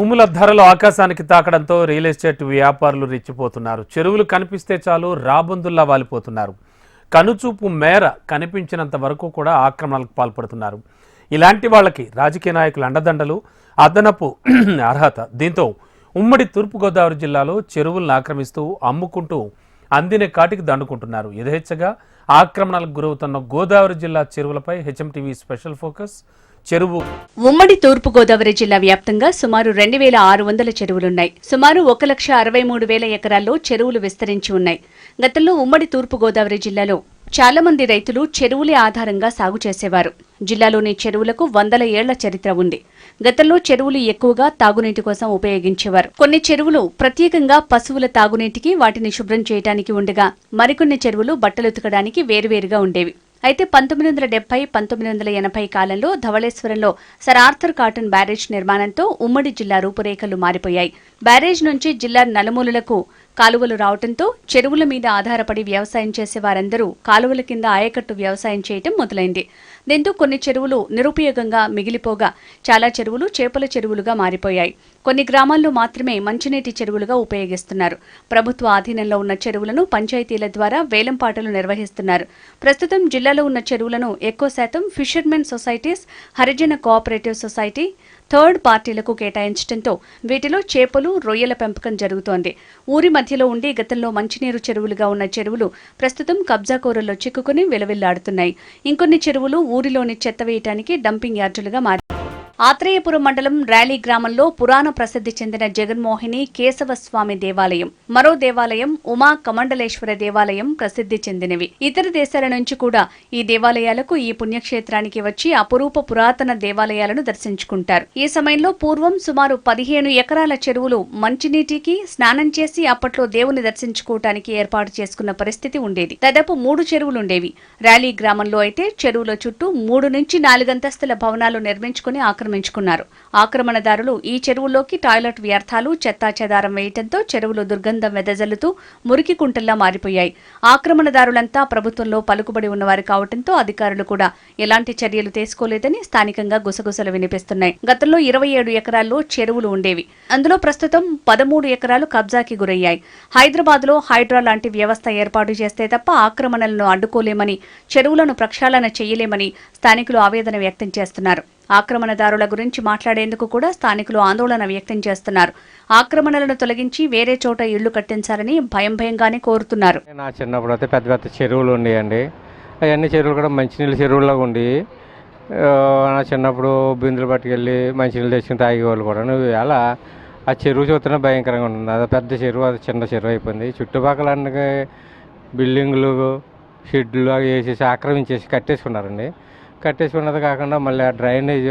భూముల ధరలు ఆకాశానికి తాకడంతో రియల్ ఎస్టేట్ వ్యాపారులు రెచ్చిపోతున్నారు. చెరువులు కనిపిస్తే చాలు రాబందుల్లా వాలిపోతున్నారు. కనుచూపు మేర కనిపించినంత వరకు కూడా ఆక్రమణలకు పాల్పడుతున్నారు. ఇలాంటి వాళ్ళకి రాజకీయ నాయకుల అండదండలు అదనపు అర్హత. దీంతో ఉమ్మడి తూర్పుగోదావరి జిల్లాలో చెరువులను ఆక్రమిస్తూ అమ్ముకుంటూ అందిన కాటికి దండుకుంటున్నారు. యథేచ్ఛగా ఆక్రమణలకు గురవుతున్న గోదావరి జిల్లా చెరువులపై హెచ్ఎంటీవీ స్పెషల్ ఫోకస్ చెరువు. ఉమ్మడి తూర్పుగోదావరి జిల్లా వ్యాప్తంగా సుమారు రెండు వేల ఆరు వందల చెరువులున్నాయి. సుమారు ఒక లక్ష అరవై మూడు వేల ఎకరాల్లో చెరువులు విస్తరించి ఉన్నాయి. గతంలో ఉమ్మడి తూర్పుగోదావరి జిల్లాలో చాలా మంది రైతులు చెరువులే ఆధారంగా సాగు చేసేవారు. జిల్లాలోని చెరువులకు వందల ఏళ్ళ చరిత్ర ఉంది. గతంలో చెరువులు ఎక్కువగా తాగునీటి కోసం ఉపయోగించేవారు. కొన్ని చెరువులు ప్రత్యేకంగా పశువుల తాగునీటికి వాటిని శుభ్రం చేయడానికి ఉండగా మరికొన్ని చెరువులు బట్టలు ఉతకడానికి వేరువేరుగా ఉండేవి. అయితే పంతొమ్మిది వందల డెబ్బై పంతొమ్మిది వందల ఎనభై కాలంలో ధవళేశ్వరంలో సర్ ఆర్థర్ కాటన్ బ్యారేజ్ నిర్మాణంతో ఉమ్మడి జిల్లా రూపురేఖలు మారిపోయాయి. బ్యారేజ్ నుంచి జిల్లా నలుమూలలకు కాలువలు రావడంతో చెరువుల మీద ఆధారపడి వ్యవసాయం చేసే వారందరూ కాలువల కింద ఆయకట్టు వ్యవసాయం చేయటం మొదలైంది. దీంతో కొన్ని చెరువులు నిరుపయోగంగా మిగిలిపోగా చాలా చెరువులు చేపల చెరువులుగా మారిపోయాయి. కొన్ని గ్రామాల్లో మాత్రమే మంచినీటి చెరువులుగా ఉపయోగిస్తున్నారు. ప్రభుత్వ ఆధీనంలో ఉన్న చెరువులను పంచాయతీల ద్వారా వేలంపాటలు నిర్వహిస్తున్నారు. ప్రస్తుతం జిల్లాలో ఉన్న చెరువులను ఎక్కువ శాతం fishermen societies Harijan cooperative society third పార్టీలకు కేటాయించడంతో వీటిలో చేపలు రొయ్యల పెంపకం జరుగుతోంది. ఊరి మధ్యలో ఉండి గతంలో మంచినీరు చెరువులుగా ఉన్న చెరువులు ప్రస్తుతం కబ్జాకోరుల్లో చిక్కుకుని విలవిల్లాడుతున్నాయి. ఇంకొన్ని చెరువులు ఊరిలోని చెత్త వేయటానికి డంపింగ్ యార్డులుగా మారి ఆత్రేయపురం మండలం ర్యాలీ గ్రామంలో పురాణ ప్రసిద్ధి చెందిన జగన్మోహిని కేశవస్వామి దేవాలయం మరో దేవాలయం ఉమా కమండలేశ్వర దేవాలయం ప్రసిద్ధి చెందినవి. ఇతర దేశాల నుంచి కూడా ఈ దేవాలయాలకు ఈ పుణ్యక్షేత్రానికి వచ్చి అపురూప పురాతన దేవాలయాలను దర్శించుకుంటారు. ఈ సమయంలో పూర్వం సుమారు పదిహేను ఎకరాల చెరువులు మంచినీటికి స్నానం చేసి అప్పట్లో దేవుని దర్శించుకోవటానికి ఏర్పాటు చేసుకున్న పరిస్థితి ఉండేది. దాదాపు మూడు చెరువులుండేవి. ర్యాలీ గ్రామంలో అయితే చెరువుల చుట్టూ మూడు నుంచి నాలుగంతస్తుల భవనాలు నిర్మించుకుని ఆక్రమించుకున్నారు. ఆక్రమణదారులు ఈ చెరువుల్లోకి టాయిలెట్ వ్యర్థాలు చెత్తాచెదారం వేయటంతో చెరువులు దుర్గంధం వెదజల్లుతూ మురికి కుంటల్లా మారిపోయాయి. ఆక్రమణదారులంతా ప్రభుత్వంలో పలుకుబడి ఉన్నవారు కావడంతో అధికారులు కూడా ఎలాంటి చర్యలు తీసుకోలేదని స్థానికంగా గుసగుసలు వినిపిస్తున్నాయి. గతంలో ఇరవై ఏడు ఎకరాల్లో చెరువులు ఉండేవి. అందులో ప్రస్తుతం పదమూడు ఎకరాలు కబ్జాకి గురయ్యాయి. హైదరాబాద్లో హైడ్రా లాంటి వ్యవస్థ ఏర్పాటు చేస్తే తప్ప ఆక్రమణలను అడ్డుకోలేమని చెరువులను ప్రక్షాళన చేయలేమని స్థానికులు ఆవేదన వ్యక్తం చేస్తున్నారు. ఆక్రమణదారుల గురించి మాట్లాడేందుకు కూడా స్థానికులు ఆందోళన వ్యక్తం చేస్తున్నారు. ఆక్రమణలను తొలగించి వేరే చోట ఇళ్ళు కట్టించాలని భయం భయంగానే కోరుతున్నారు. నా చిన్నప్పుడు అయితే పెద్ద పెద్ద చెరువులు ఉండేయండి. అవన్నీ చెరువులు కూడా మంచినీళ్ళ చెరువులాగా ఉండి నా చిన్నప్పుడు బిందులు పట్టుకెళ్ళి మంచినీళ్ళు తెచ్చుకుని తాగేవాళ్ళు కూడా. అలా ఆ చెరువు చూస్తేనే భయంకరంగా ఉంటుంది. అది పెద్ద చెరువు అది చిన్న చెరువు అయిపోయింది. చుట్టుపక్కల అన్ని బిల్డింగులు షెడ్లు అవి వేసేసి ఆక్రమించేసి కట్టేసుకున్నారండి. కట్టేసుకున్నది కాకుండా మళ్ళీ ఆ డ్రైనేజ్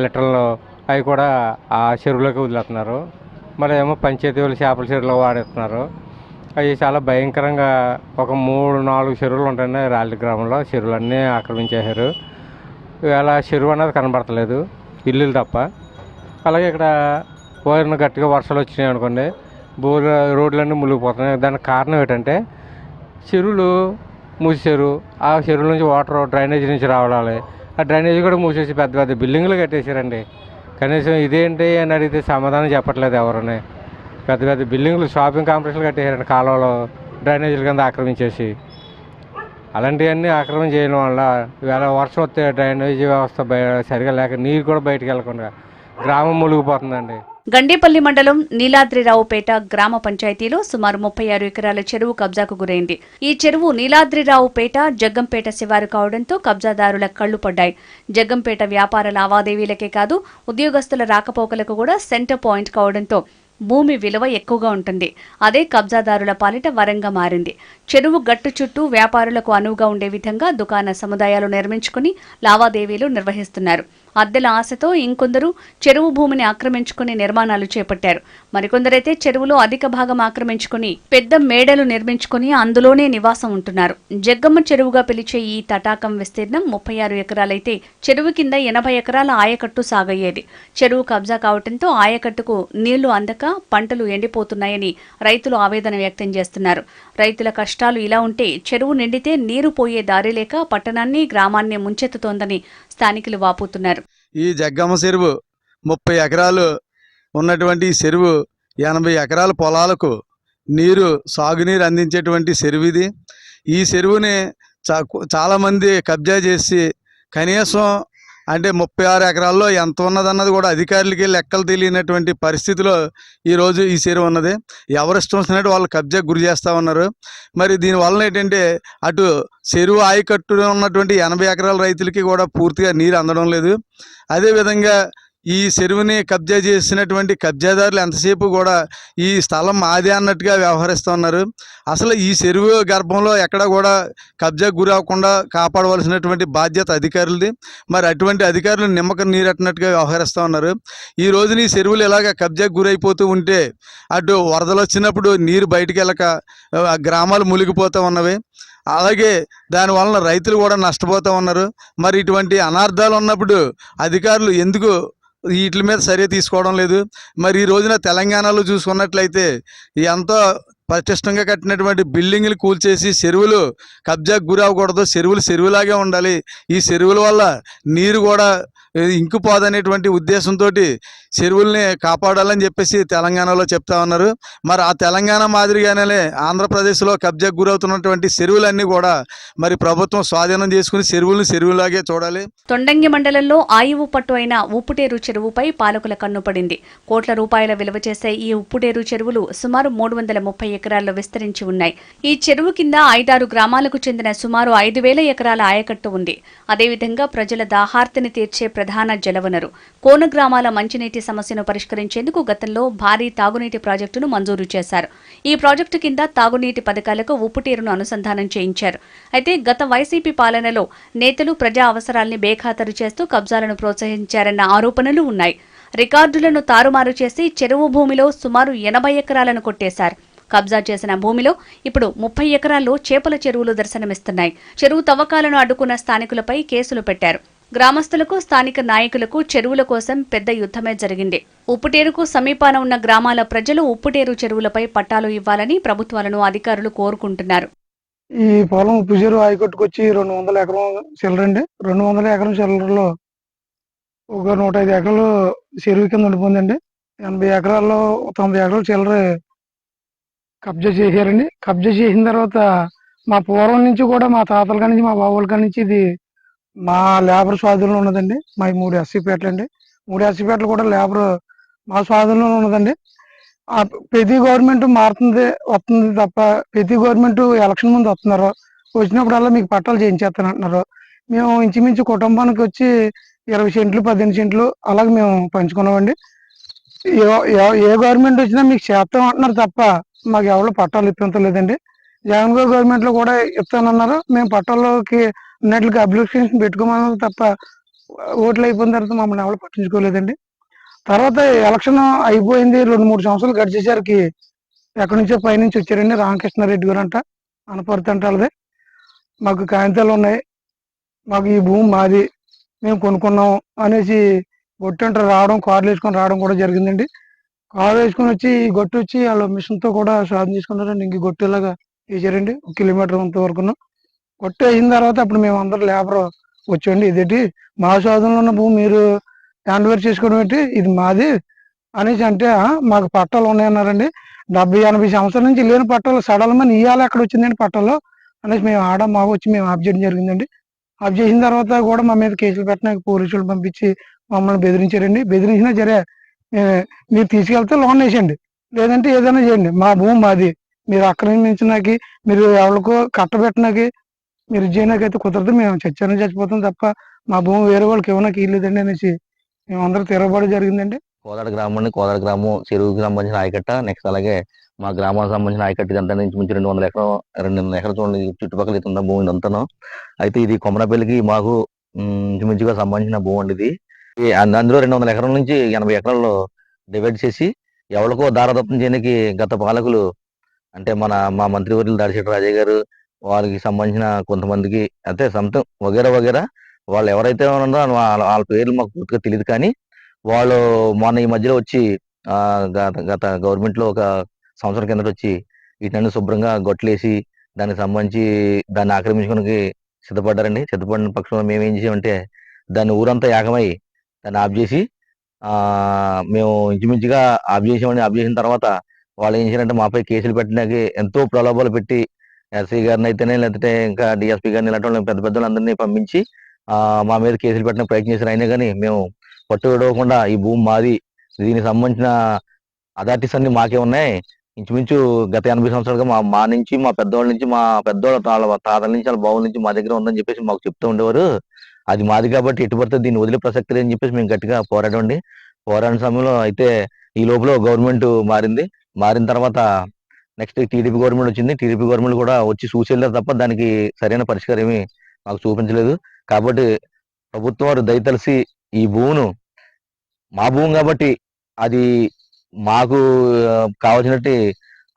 లిటర్లు అవి కూడా ఆ చెరువులోకి వదిలేస్తున్నారు. మరి ఏమో పంచాయతీ వాళ్ళు చేపల చెరువులో వాడేస్తున్నారు. అవి చాలా భయంకరంగా ఒక మూడు నాలుగు చెరువులు ఉంటాయి రాళ్ళ గ్రామంలో చెరువులన్నీ ఆక్రమించేశారు. ఇవాళ చెరువు అనేది కనబడతలేదు ఇల్లులు తప్ప. అలాగే ఇక్కడ పోయిన గట్టిగా వర్షాలు వచ్చినాయి అనుకోండి బోర్ రోడ్లన్నీ మునిగిపోతున్నాయి. దానికి కారణం ఏంటంటే చెరువులు మూసేశారు ఆ చెరువు నుంచి వాటర్ డ్రైనేజ్ నుంచి రావాలి. ఆ డ్రైనేజ్ కూడా మూసేసి పెద్ద పెద్ద బిల్డింగ్లు కట్టేశారండి. కనీసం ఇదేంటి అని అడిగితే సమాధానం చెప్పట్లేదు ఎవరని. పెద్ద పెద్ద బిల్డింగ్లు షాపింగ్ కాంప్లెక్స్లు కట్టేశారండి కాలువలో డ్రైనేజీల కింద ఆక్రమించేసి. అలాంటివన్నీ ఆక్రమణ చేయడం వల్ల ఇవాళ వర్షం వస్తే డ్రైనేజీ వ్యవస్థ సరిగా లేక నీరు కూడా బయటకు వెళ్ళకుండా గ్రామం మునిగిపోతుందండి. గండేపల్లి మండలం నీలాద్రిరావుపేట గ్రామ పంచాయతీలో సుమారు ముప్పై ఆరు ఎకరాల చెరువు కబ్జాకు గురైంది. ఈ చెరువు నీలాద్రిరావుపేట జగ్గంపేట శివారు కావడంతో కబ్జాదారుల కళ్ళు పడ్డాయి. జగ్గంపేట వ్యాపార లావాదేవీలకే కాదు ఉద్యోగస్తుల రాకపోకలకు కూడా సెంటర్ పాయింట్ కావడంతో భూమి విలువ ఎక్కువగా ఉంటుంది. అదే కబ్జాదారుల పాలిట వరంగా మారింది. చెరువు గట్టు చుట్టూ వ్యాపారులకు అనువుగా ఉండే విధంగా దుకాణ సముదాయాలు నిర్మించుకుని లావాదేవీలు నిర్వహిస్తున్నారు. అద్దెల ఆశతో ఇంకొందరు చెరువు భూమిని ఆక్రమించుకుని నిర్మాణాలు చేపట్టారు. మరికొందరైతే చెరువులో అధిక భాగం ఆక్రమించుకుని పెద్ద మేడలు నిర్మించుకుని అందులోనే నివాసం ఉంటున్నారు. జగ్గమ్మ చెరువుగా పిలిచే ఈ తటాకం విస్తీర్ణం ముప్పై ఆరు ఎకరాలైతే చెరువు కింద ఎనభై ఎకరాల ఆయకట్టు సాగయ్యేది. చెరువు కబ్జా కావడంతో ఆయకట్టుకు నీళ్ళు అందక పంటలు ఎండిపోతున్నాయని రైతులు ఆవేదన వ్యక్తం చేస్తున్నారు. రైతుల కష్టాలు ఇలా ఉంటే చెరువు నిండితే నీరు పోయే దారి లేక పట్టణాన్ని గ్రామాన్ని ముంచెత్తుతోందని స్థానికులు వాపోతున్నారు. ఈ జగ్గమ్మ చెరువు ముప్పై ఎకరాలు ఉన్నటువంటి ఈ చెరువు ఎనభై ఎకరాల పొలాలకు నీరు సాగునీరు అందించేటువంటి చెరువు ఇది. ఈ చెరువుని చాలామంది కబ్జా చేసి కనీసం అంటే ముప్పై ఆరు ఎకరాల్లో ఎంత ఉన్నదన్నది కూడా అధికారులకి లెక్కలు తెలియనటువంటి పరిస్థితిలో ఈరోజు ఈ చెరువు ఉన్నది. ఎవరు ఇష్టం వచ్చినట్టు వాళ్ళు కబ్జాకు గురి చేస్తూ ఉన్నారు. మరి దీనివల్ల ఏంటంటే అటు చెరువు ఆయకట్టు ఉన్నటువంటి ఎనభై ఎకరాల రైతులకి కూడా పూర్తిగా నీరు అందడం లేదు. అదేవిధంగా ఈ చెరువుని కబ్జా చేసినటువంటి కబ్జాదారులు ఎంతసేపు కూడా ఈ స్థలం మాదే అన్నట్టుగా వ్యవహరిస్తున్నారు అసలు ఈ చెరువు గర్భంలో ఎక్కడ కూడా కబ్జా గురి అవ్వకుండా కాపాడవలసినటువంటి బాధ్యత అధికారులది. మరి అటువంటి అధికారులు నిమ్మకం నీరెట్టినట్టుగా వ్యవహరిస్తూ ఉన్నారు. ఈ రోజున ఈ చెరువులు ఇలాగ కబ్జా గురైపోతూ ఉంటే అటు వరదలు వచ్చినప్పుడు నీరు బయటికి వెళ్ళక గ్రామాలు మునిగిపోతూ ఉన్నవి. అలాగే దాని వలన రైతులు కూడా నష్టపోతూ ఉన్నారు. మరి ఇటువంటి అనార్థాలు ఉన్నప్పుడు అధికారులు ఎందుకు వీటి మీద చర్య తీసుకోవడం లేదు. మరి ఈ రోజున తెలంగాణలో చూసుకున్నట్లయితే ఎంతో పటిష్టంగా కట్టినటువంటి బిల్డింగ్లు కూల్చేసి చెరువులు కబ్జాకు గురి అవ్వకూడదు చెరువులు చెరువులాగే ఉండాలి. ఈ చెరువుల వల్ల నీరు కూడా ఇంకిపోదనేటువంటి ఉద్దేశంతో చెరువుల్ని కాపాడాలని చెప్పేసి తెలంగాణలో చెప్తా ఉన్నారు. మరి ఆ తెలంగాణ మాదిరిగానే ఆంధ్రప్రదేశ్లో కబ్జాకు గురవుతున్నటువంటి చెరువులన్నీ కూడా మరి ప్రభుత్వం స్వాధీనం చేసుకుని చెరువులను చెరువులాగే చూడాలి. తొండంగి మండలంలో ఆయువు పట్టు అయిన ఉప్పుటేరు చెరువుపై పాలకుల కన్ను పడింది. కోట్ల రూపాయల విలువ చేసే ఈ ఉప్పుటేరు చెరువులు సుమారు మూడు వందల ముప్పై ఎకరాల్లో విస్తరించి ఉన్నాయి. ఈ చెరువు కింద ఐదారు గ్రామాలకు చెందిన సుమారు ఐదు వేల ఎకరాల ఆయకట్టు ఉంది. అదేవిధంగా ప్రజల దాహార్తిని తీర్చే ప్రధాన జలవనరు. కోన గ్రామాల మంచినీటి సమస్యను పరిష్కరించేందుకు గతంలో భారీ తాగునీటి ప్రాజెక్టును మంజూరు చేశారు. ఈ ప్రాజెక్టు కింద తాగునీటి పథకాలకు ఉప్పుటీరును అనుసంధానం చేయించారు. అయితే గత వైసీపీ పాలనలో నేతలు ప్రజా అవసరాల్ని బేఖాతరు చేస్తూ కబ్జాలను ప్రోత్సహించారన్న ఆరోపణలు ఉన్నాయి. రికార్డులను తారుమారు చేసి చెరువు భూమిలో సుమారు ఎనభై ఎకరాలను కొట్టేశారు. కబ్జా చేసిన భూమిలో ఇప్పుడు ముప్పై ఎకరాల్లో చేపల చెరువులు దర్శనమిస్తున్నాయి. చెరువు తవ్వకాలను అడ్డుకున్న స్థానికులపై కేసులు పెట్టారు. గ్రామస్తులకు స్థానిక నాయకులకు చెరువుల కోసం పెద్ద యుద్ధమే జరిగింది. ఉప్పుటేరుకు సమీపాన ఉన్న గ్రామాల ప్రజలు ఉప్పుటేరు చెరువులపై పట్టాలు ఇవ్వాలని ప్రభుత్వాలను అధికారులు కోరుకుంటున్నారు. ఈ పొలం ఉప్పు చెరువు ఆయకట్టుకొచ్చి రెండు వందల ఎకరం చిల్లరండి రెండు వందల ఎకరం చిల్లరలో ఒక నూట ఐదు ఎకరాలు చెరువు కింద ఉండిపోయిందండి. ఎనభై ఎకరాల్లో తొంభై ఎకరాలు చిల్లర కబ్జా చేశారండి. కబ్జా చేసిన తర్వాత మా పూర్వం నుంచి కూడా మా తాతల కాడి నుంచి మా బాబుల కాడి నుంచి ఇది మా లేబర్ స్వాధీనంలో ఉన్నదండి. మా మూడు ఎస్సీపేటలు అండి. మూడు ఎస్సీపేటలు కూడా లేబర్ మా స్వాధీనంలో ఉన్నదండి. ప్రతి గవర్నమెంట్ మారుతుంది వస్తుంది తప్ప ప్రతి గవర్నమెంట్ ఎలక్షన్ ముందు వస్తున్నారు. వచ్చినప్పుడల్లా మీకు పట్టాలు చేయించేస్తాను అంటున్నారు. మేము ఇంచుమించు కుటుంబానికి వచ్చి ఇరవై సెంట్లు పదిహేను సెంట్లు అలాగే మేము పంచుకున్నామండి. ఏ- ఏ గవర్నమెంట్ వచ్చినా మీకు చేస్తాం అంటున్నారు తప్ప మాకు ఎవరు పట్టాలు ఇప్పించలేదండి జగన్ గారి గవర్నమెంట్లో కూడా ఇస్తానన్నారు మేము పట్టణంలోకి అన్నిటికీ అప్లికేషన్ పెట్టుకోమన్నారు తప్ప ఓట్లు అయిపోయిన తర్వాత మమ్మల్ని ఎవరు పట్టించుకోలేదండి. తర్వాత ఎలక్షన్ అయిపోయింది. రెండు మూడు సంవత్సరాలు గడిచేసరికి ఎక్కడి నుంచో పైనుంచి వచ్చారండి రామకృష్ణారెడ్డి గారు అంట అనపర్తి అంట వాళ్ళది. మాకు కాగితాలు ఉన్నాయి. మాకు ఈ భూమి మాది. మేము కొనుక్కున్నాం అనేసి గొట్టంట రావడం కార్లు వేసుకొని రావడం కూడా జరిగిందండి. కారు వేసుకొని వచ్చి ఈ గొట్టు వచ్చి వాళ్ళ మిషన్తో కూడా సాధన చేసుకున్నారండి. ఇంక గొట్టు ఇలాగా వేసారండి ఒక కిలోమీటర్ అంత వరకును కొట్టి అయిన తర్వాత అప్పుడు మేము అందరు లేబర్ వచ్చండి ఇదేంటి? మా సాధనలో ఉన్న భూమి మీరు హ్యాండ్ ఓవర్ చేసుకోవడం ఏంటి? ఇది మాది అనేసి అంటే మాకు పట్టాలు ఉన్నాయన్నారండి. డెబ్బై ఎనభై సంవత్సరాల నుంచి లేని పట్టాలు సడలమని ఇయ్యాలి అక్కడ వచ్చిందండి పట్టాలు? అనేసి మేము ఆడ మాకు వచ్చి మేము ఆఫ్ చేయడం జరిగిందండి. ఆఫ్ చేసిన తర్వాత కూడా మా మీద కేసులు పెట్టడానికి పోలీసులు పంపించి మమ్మల్ని బెదిరించారండి. బెదిరించినా సరే మీరు తీసుకెళ్తే లోన్ వేసేయండి. లేదంటే ఏదైనా చేయండి. మా భూమి మాది. మీరు అక్కడ నుంచి నాకు మీరు ఎవరికో కట్టబెట్టినాకి మీరు చేయనాకైతే కుదరదు మేము చచ్చారని చచ్చిపోతాం తప్ప మా భూమి వేరే వాళ్ళకి ఇవ్వనాకి ఇల్లేదండి అనేసి మేమందరూ తిరగబడి జరిగిందండి. కోదాడ గ్రామం అండి కోదాడ గ్రామం చెరువుకి సంబంధించిన ఆయకట్ట నెక్స్ట్ అలాగే మా గ్రామానికి సంబంధించిన ఆయకట్ట ఇదంతా నుంచి మించి రెండు వందల ఎకరం రెండు వందల ఎకరం చూడండి చుట్టుపక్కల ఇదంతా భూమి ఇదంతాను. అయితే ఇది కొమరపల్లికి మాకు ఉమ్, ఇంచుమించుగా సంబంధించిన భూమి అండి ఇది. అందులో రెండు వందల ఎకరం నుంచి ఎనభై ఎకరాల్లో డివైడ్ చేసి ఎవరికో దారదత్వం చేయడానికి గత పాలకులు అంటే మన మా మంత్రివర్యులు దాడిశెట్టి రాజయ్య గారు వాళ్ళకి సంబంధించిన కొంతమందికి అంటే సంథింగ్ వగేరా వగేరా వాళ్ళు ఎవరైతే ఉన్నారో వాళ్ళ వాళ్ళ పేర్లు మాకు పూర్తిగా తెలియదు కానీ వాళ్ళు మొన్న ఈ మధ్యలో వచ్చి గత గత గవర్నమెంట్లో ఒక సంవత్సరం కిందట వచ్చి వీటిని శుభ్రంగా గొట్లేసి దానికి సంబంధించి దాన్ని ఆక్రమించుకోవడానికి సిద్ధపడ్డారండి. సిద్ధపడిన పక్షంలో మేము ఏం చేసామంటే దాన్ని ఊరంతా ఏకమై దాన్ని ఆఫ్ చేసి మేము ఇంచుమించుగా ఆఫ్ చేసామని ఆఫ్ చేసిన తర్వాత వాళ్ళు ఏం చేయాలంటే మాపై కేసులు పెట్టడానికి ఎంతో ప్రలోభాలు పెట్టి ఎస్ఐ గారిని అయితేనే లేకపోతే ఇంకా డిఎస్పీ గారిని ఇలాంటి వాళ్ళని పెద్ద పెద్ద అందరినీ పంపించి మా మీద కేసులు పెట్టడానికి ప్రయత్నం చేశారు. అయినా కానీ మేము పట్టు విడవకుండా ఈ భూమి మాది. దీనికి సంబంధించిన అథారిటీస్ అన్ని మాకే ఉన్నాయి. ఇంచుమించు గత ఎనభై సంవత్సరాలుగా మా మా నుంచి మా పెద్దవాళ్ళ నుంచి మా పెద్దవాళ్ళ వాళ్ళ తాతల నుంచి వాళ్ళ బావుల నుంచి మా దగ్గర ఉందని చెప్పేసి మాకు చెప్తూ ఉండేవారు. అది మాది కాబట్టి ఎటు పడితే దీన్ని వదిలే ప్రసక్తి లేదని చెప్పేసి మేము గట్టిగా పోరాడండి పోరాడిన సమయంలో అయితే ఈ లోపల గవర్నమెంట్ మారింది. మారిన తర్వాత నెక్స్ట్ టీడీపీ గవర్నమెంట్ వచ్చింది. టీడీపీ గవర్నమెంట్ కూడా వచ్చి చూసి తప్ప దానికి సరైన పరిష్కారం ఏమీ మాకు చూపించలేదు. కాబట్టి ప్రభుత్వం వారు దయతలిసి ఈ భూమును మా భూమి కాబట్టి అది మాకు కావాల్సినట్టు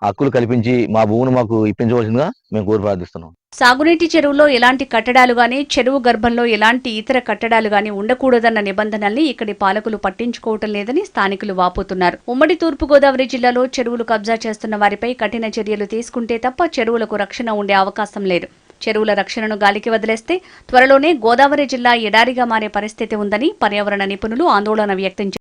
హక్కులు కల్పించి మా భూమిని మాకు ఇప్పించవలసిందిగా మేము కోరి ప్రార్థిస్తున్నాం. సాగునీటి చెరువులో ఎలాంటి కట్టడాలు గాని చెరువు గర్భంలో ఎలాంటి ఇతర కట్టడాలు గాని ఉండకూడదన్న నిబంధనల్ని ఇక్కడి పాలకులు పట్టించుకోవటం లేదని స్థానికులు వాపోతున్నారు. ఉమ్మడి తూర్పుగోదావరి జిల్లాలో చెరువులు కబ్జా చేస్తున్న వారిపై కఠిన చర్యలు తీసుకుంటే తప్ప చెరువులకు రక్షణ ఉండే అవకాశం లేదు. చెరువుల రక్షణను గాలికి వదిలేస్తే త్వరలోనే గోదావరి జిల్లా ఎడారిగా మారే పరిస్థితి ఉందని పర్యావరణ నిపుణులు ఆందోళన వ్యక్తం